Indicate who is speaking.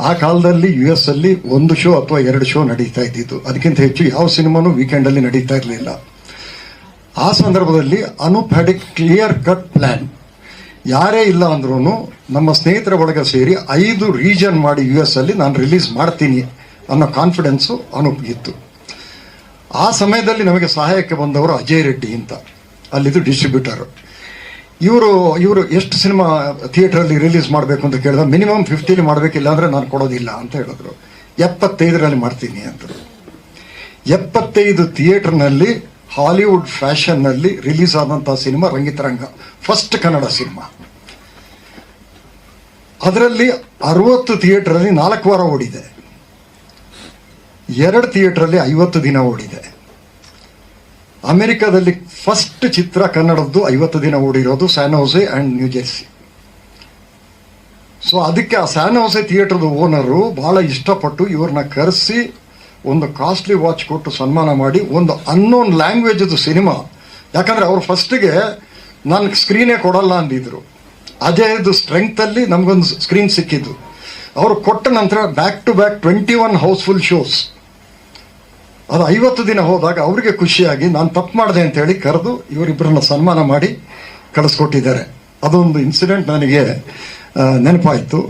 Speaker 1: ಆ ಕಾಲದಲ್ಲಿ U S ಅಲ್ಲಿ ಒಂದು ಶೋ ಅಥವಾ ಎರಡು ಶೋ ನಡೀತಾ ಇದ್ದಿತ್ತು ಅದಕ್ಕಿಂತ ಹೆಚ್ಚು ಯಾವ ಸಿನಿಮಾನು ವೀಕೆಂಡ್ ಅಲ್ಲಿ ನಡೀತಾ ಇರಲಿಲ್ಲ. ಆ ಸಂದರ್ಭದಲ್ಲಿ Anoop had a clear cut plan ಯಾರೇ ಇಲ್ಲ ಅಂದ್ರೂ ನಮ್ಮ ಸ್ನೇಹಿತರ ಒಳಗೆ ಸೇರಿ ಐದು ರೀಜನ್ ಮಾಡಿ ಯು ಎಸ್ ಅಲ್ಲಿ ನಾನು ರಿಲೀಸ್ ಮಾಡ್ತೀನಿ ಅನ್ನೋ ಕಾನ್ಫಿಡೆನ್ಸು ಅನೂಪ್ಗಿತ್ತು ಆ ಸಮಯದಲ್ಲಿ ನಮಗೆ ಸಹಾಯಕ್ಕೆ ಬಂದವರು ಅಜಯ್ ರೆಡ್ಡಿ ಅಂತ. ಅಲ್ಲಿದ್ದು ಡಿಸ್ಟ್ರಿಬ್ಯೂಟರ್ ಇವರು ಇವರು ಎಷ್ಟು ಸಿನಿಮಾ ಥಿಯೇಟ್ರಲ್ಲಿ ರಿಲೀಸ್ ಮಾಡಬೇಕು ಅಂತ ಕೇಳಿದ, ಮಿನಿಮಮ್ ಫಿಫ್ಟಿಲಿ ಮಾಡಬೇಕಿಲ್ಲ ಅಂದರೆ ನಾನು ಕೊಡೋದಿಲ್ಲ ಅಂತ ಹೇಳಿದ್ರು. ಎಪ್ಪತ್ತೈದರಲ್ಲಿ ಮಾಡ್ತೀನಿ ಅಂತರು ಎಪ್ಪತ್ತೈದು ಥಿಯೇಟರ್ನಲ್ಲಿ ಹಾಲಿವುಡ್ ಫ್ಯಾಷನ್ನಲ್ಲಿ ರಿಲೀಸ್ ಆದಂತಹ cinema Rangitaranga, first Kannada cinema. ಅದರಲ್ಲಿ ಅರವತ್ತು ಥಿಯೇಟರಲ್ಲಿ ನಾಲ್ಕು ವಾರ ಓಡಿದೆ. ಎರಡು ಥಿಯೇಟರಲ್ಲಿ ಐವತ್ತು ದಿನ ಓಡಿದೆ. ಅಮೆರಿಕದಲ್ಲಿ ಫಸ್ಟ್ ಚಿತ್ರ ಕನ್ನಡದ್ದು ಐವತ್ತು ದಿನ ಓಡಿರೋದು San Jose and New Jersey so ಅದಕ್ಕೆ ಆ ಸ್ಯಾನೋಸೆ ಥಿಯೇಟರ್ದು ಓನರು ಭಾಳ ಇಷ್ಟಪಟ್ಟು ಇವ್ರನ್ನ ಕರೆಸಿ ಒಂದು ಕಾಸ್ಟ್ಲಿ ವಾಚ್ ಕೊಟ್ಟು ಸನ್ಮಾನ ಮಾಡಿ ಒಂದು ಅನ್ನೋನ್ ಲ್ಯಾಂಗ್ವೇಜದು ಸಿನಿಮಾ ಯಾಕಂದರೆ ಅವ್ರು ಫಸ್ಟಿಗೆ ನಾನು ಸ್ಕ್ರೀನೇ ಕೊಡಲ್ಲ ಅಂದಿದ್ರು. ಅಜಯದು ಸ್ಟ್ರೆಂಗ್ತಲ್ಲಿ ನಮಗೊಂದು ಸ್ಕ್ರೀನ್ ಸಿಕ್ಕಿದ್ದು. ಅವರು ಕೊಟ್ಟ ನಂತರ back to back twenty one housefull shows ಅದು ಐವತ್ತು ದಿನ ಹೋದಾಗ ಅವರಿಗೆ ಖುಷಿಯಾಗಿ ನಾನು ತಪ್ಪು ಮಾಡಿದೆ ಅಂತ ಹೇಳಿ ಕರೆದು ಇವರಿಬ್ಬರನ್ನ ಸನ್ಮಾನ ಮಾಡಿ ಕಳಿಸ್ಕೊಟ್ಟಿದ್ದಾರೆ. ಅದೊಂದು ಇನ್ಸಿಡೆಂಟ್ ನನಗೆ ನೆನಪಾಯಿತು.